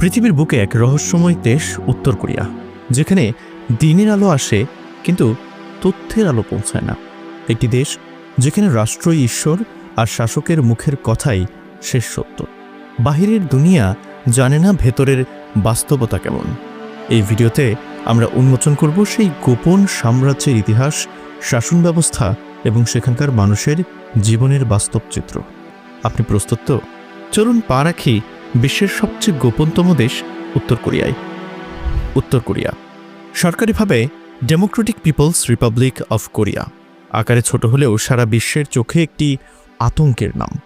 পৃথিবীর বুকে এক রহস্যময় দেশ উত্তর কোরিয়া, যেখানে দিনের আলো আসে কিন্তু তথ্যের আলো পৌঁছায় না। একটি দেশ যেখানে রাষ্ট্রই ঈশ্বর আর শাসকের মুখের কথাই শেষ সত্য। বাহিরের দুনিয়া জানে না ভেতরের বাস্তবতা কেমন। এই ভিডিওতে আমরা উন্মোচন করব সেই গোপন সাম্রাজ্যের ইতিহাস, শাসন ব্যবস্থা এবং সেখানকার মানুষের জীবনের বাস্তব চিত্র। আপনি প্রস্তুত তো? চলুন পা রাখি বিশ্বের সবচেয়ে গোপনতম দেশ উত্তর কোরিয়ায়। উত্তর কোরিয়া। সরকারিভাবে democratic people's republic of Korea আকারে ছোট হলেও সারা বিশ্বের চোখে একটি আতঙ্কের নাম।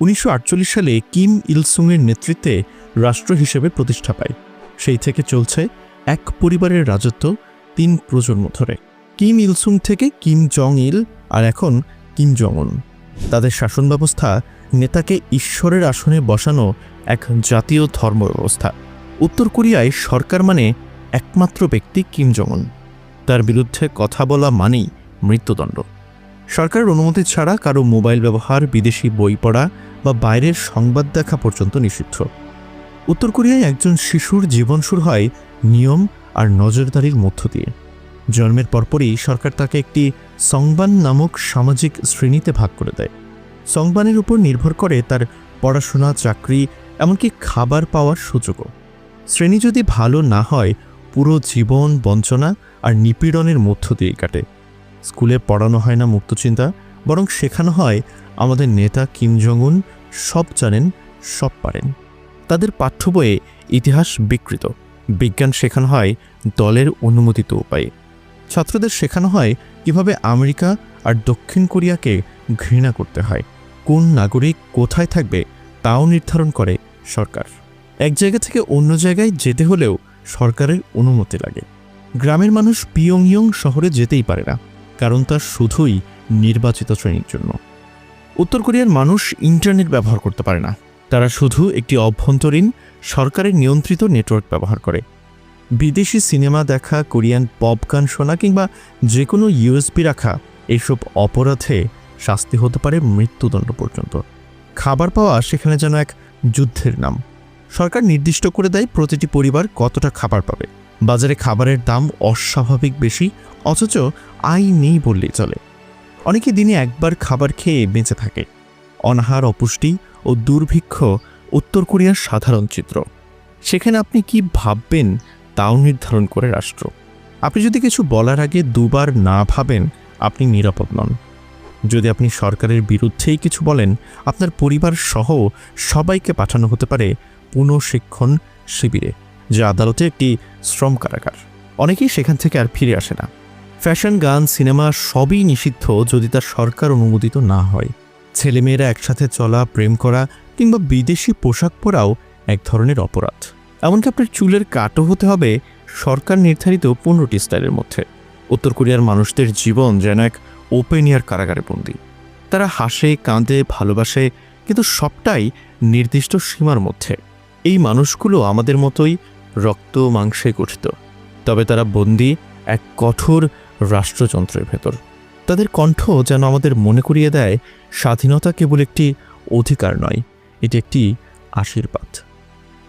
উনিশশো আটচল্লিশ সালে কিম ইলসুংয়ের নেতৃত্বে রাষ্ট্র হিসেবে প্রতিষ্ঠা পায়। সেই থেকে চলছে এক পরিবারের রাজত্ব তিন প্রজন্ম ধরে। কিম ইলসুং থেকে কিম জং ইল আর এখন কিম জং উন। তাদের শাসন ব্যবস্থা নেতাকে ঈশ্বরের আসনে বসানো এক জাতীয় ধর্ম ব্যবস্থা উত্তর কোরিয়ায় সরকার মানে একমাত্র ব্যক্তি কিম জং তার বিরুদ্ধে কথা বলা মানেই মৃত্যুদণ্ড। সরকারের অনুমতি ছাড়া কারও মোবাইল ব্যবহার, বিদেশি বই পড়া বা বাইরের সংবাদ দেখা পর্যন্ত নিষিদ্ধ। উত্তর কোরিয়ায় একজন শিশুর জীবন শুরু হয় নিয়ম আর নজরদারির মধ্য দিয়ে। জন্মের পরপরই সরকার তাকে একটি সংবান নামক সামাজিক শ্রেণীতে ভাগ করে দেয়। সংবানের উপর নির্ভর করে তার পড়াশোনা, চাকরি, এমনকি খাবার পাওয়ার সুযোগও। শ্রেণি যদি ভালো না হয়, পুরো জীবন বঞ্চনা আর নিপীড়নের মধ্য দিয়ে কাটে। স্কুলে পড়ানো হয় না মুক্তচিন্তা বরং শেখানো হয়, আমাদের নেতা কিম জং সব জানেন, সব পারেন। তাদের পাঠ্য বইয়ে ইতিহাস বিকৃত। বিজ্ঞান শেখানো হয় দলের অনুমোদিত উপায়ে। ছাত্রদের শেখানো হয় কীভাবে আমেরিকা আর দক্ষিণ কোরিয়াকে ঘৃণা করতে হয়। কোন নাগরিক কোথায় থাকবে তাও নির্ধারণ করে সরকার। এক জায়গা থেকে অন্য জায়গায় যেতে হলেও সরকারের অনুমতি লাগে। গ্রামের মানুষ পিয়ংইয়ং শহরে যেতেই পারে না, কারণ তার শুধুই নির্বাচিত শ্রেণির জন্য। উত্তর কোরিয়ার মানুষ ইন্টারনেট ব্যবহার করতে পারে না, তারা শুধু একটি অভ্যন্তরীণ, সরকারের নিয়ন্ত্রিত নেটওয়ার্ক ব্যবহার করে। বিদেশি সিনেমা দেখা, কোরিয়ান পপ গান শোনা কিংবা যে কোনো ইউএসপি রাখা, এসব অপরাধে শাস্তি হতে পারে মৃত্যুদণ্ড পর্যন্ত। খাবার পাওয়া সেখানে যেন এক যুদ্ধের নাম। সরকার নির্দিষ্ট করে দেয় প্রতিটি পরিবার কতটা খাবার পাবে। বাজারে খাবারের দাম অস্বাভাবিক বেশি, অথচ আয় নেই বললেই চলে। অনেকে দিনে একবার খাবার খেয়ে বেঁচে থাকে। অনাহার, অপুষ্টি ও দুর্ভিক্ষ উত্তর কোরিয়ার সাধারণ চিত্র। সেখানে আপনি কি ভাববেন তাও নির্ধারণ করে রাষ্ট্র। আপনি যদি কিছু বলার আগে দুবার না ভাবেন, আপনি নিরাপদ নন। যদি আপনি সরকারের বিরুদ্ধেই কিছু বলেন, আপনার পরিবার সহ সবাইকে পাঠানো হতে পারে পুনঃশিক্ষণ শিবিরে, যা আদালতে একটি শ্রম কারাগার। অনেকেই সেখান থেকে আর ফিরে আসে না। ফ্যাশন, গান, সিনেমা সবই নিষিদ্ধ যদি তার সরকার অনুমোদিত না হয়। ছেলেমেয়েরা একসাথে চলা, প্রেম করা কিংবা বিদেশি পোশাক পরাও এক ধরনের অপরাধ। এমনকি আপনার চুলের কাটও হতে হবে সরকার নির্ধারিত পনেরোটি স্টাইলের মধ্যে। উত্তর কোরিয়ার মানুষদের জীবন যেন এক ওপেন এয়ার কারাগারে বন্দী। তারা হাসে, কাঁদে, ভালোবাসে, কিন্তু সবটাই নির্দিষ্ট সীমার মধ্যে। এই মানুষগুলো আমাদের মতোই রক্ত মাংসে গঠিত। তবে তারা বন্দি এক কঠোর রাষ্ট্রযন্ত্রের ভেতর। তাদের কণ্ঠ যেন আমাদের মনে করিয়ে দেয়, স্বাধীনতা কেবল একটি অধিকার নয়, এটি একটি আশীর্বাদ।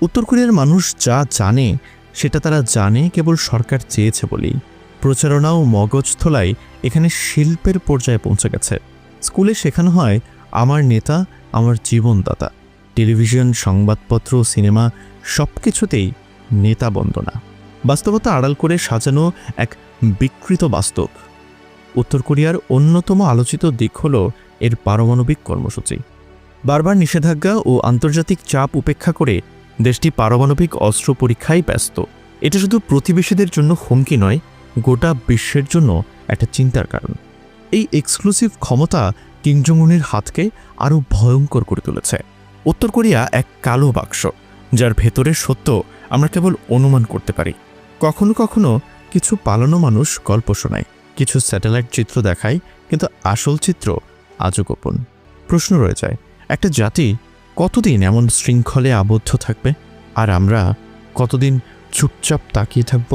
উত্তর কোরিয়ার মানুষ যা জানে, সেটা তারা জানে কেবল সরকার চেয়েছে বলেই। প্রচারণা ও মগজথোলায় এখানে শিল্পের পর্যায়ে পৌঁছে গেছে। স্কুলে শেখানো হয়, আমার নেতা, আমার জীবনদাতা। টেলিভিশন, সংবাদপত্র, সিনেমা সব কিছুতেই নেতা বন্দনা। বাস্তবতা আড়াল করে সাজানো এক বিকৃত বাস্তব। উত্তর কোরিয়ার অন্যতম আলোচিত দিক হল এর পারমাণবিক কর্মসূচি। বারবার নিষেধাজ্ঞা ও আন্তর্জাতিক চাপ উপেক্ষা করে দেশটি পারমাণবিক অস্ত্র পরীক্ষায় ব্যস্ত। এটা শুধু প্রতিবেশীদের জন্য হুমকি নয় গোটা বিশ্বের জন্য একটা চিন্তার কারণ। এই এক্সক্লুসিভ ক্ষমতা কিংজংউনের হাতকে আরও ভয়ঙ্কর করে তুলেছে। উত্তর কোরিয়া এক কালো বাক্স, যার ভেতরের সত্য আমরা কেবল অনুমান করতে পারি। কখনো কখনো কিছু পালানো মানুষ গল্প শোনায়, কিছু স্যাটেলাইট চিত্র দেখায়, কিন্তু আসল চিত্র আজও গোপন। প্রশ্ন রয়ে যায়, একটা জাতি কতদিন এমন শৃঙ্খলে আবদ্ধ থাকবে? আর আমরা কতদিন চুপচাপ তাকিয়ে থাকব?